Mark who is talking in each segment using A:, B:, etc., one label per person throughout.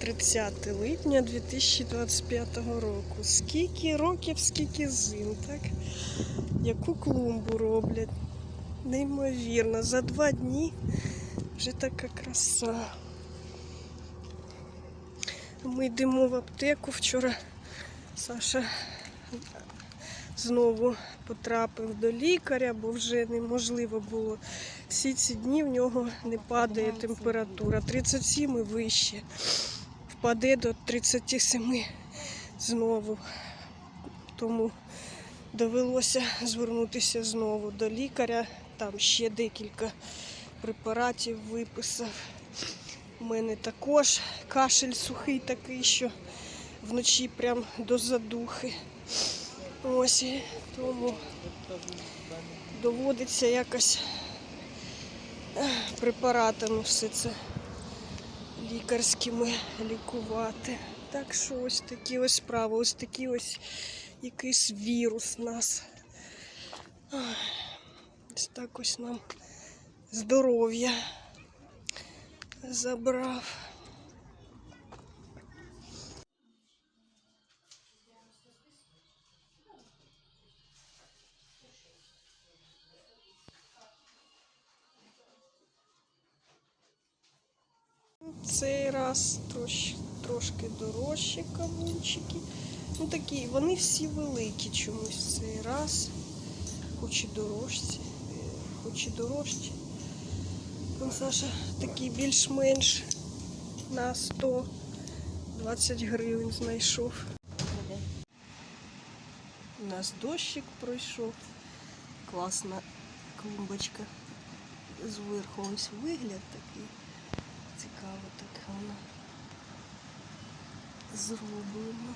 A: 30 липня 2025 року. Скільки років, скільки зим, так? Яку клумбу роблять? Неймовірно, за два дні вже така краса. Ми йдемо в аптеку. Вчора Саша знову потрапив до лікаря, бо вже неможливо було. Всі ці дні в нього не падає температура. 37 і вище. Впаде до 37 знову. Тому довелося звернутися знову до лікаря. Там ще декілька препаратів виписав. У мене також кашель сухий такий, що вночі прям до задухи. Ось тому доводиться якось препаратами все це лікарськими лікувати. Так що ось такі ось справи, ось такий ось якийсь вірус нас. Ось так ось нам здоров'я забрав. Цей раз трош, трошки дорожчі кавунчики. Ну такі, вони всі великі чомусь цей раз. Хоч і дорожчі, е, хоч і дорожчі. Ну, Саша такий більш-менш на 120 гривень знайшов. У нас дощик пройшов. Класна клумбочка. Зверху ось вигляд такий. Зроблено.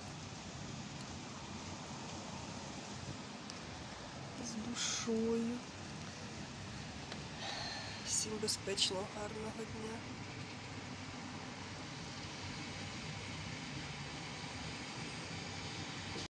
A: З душою. Всім безпечного, гарного дня.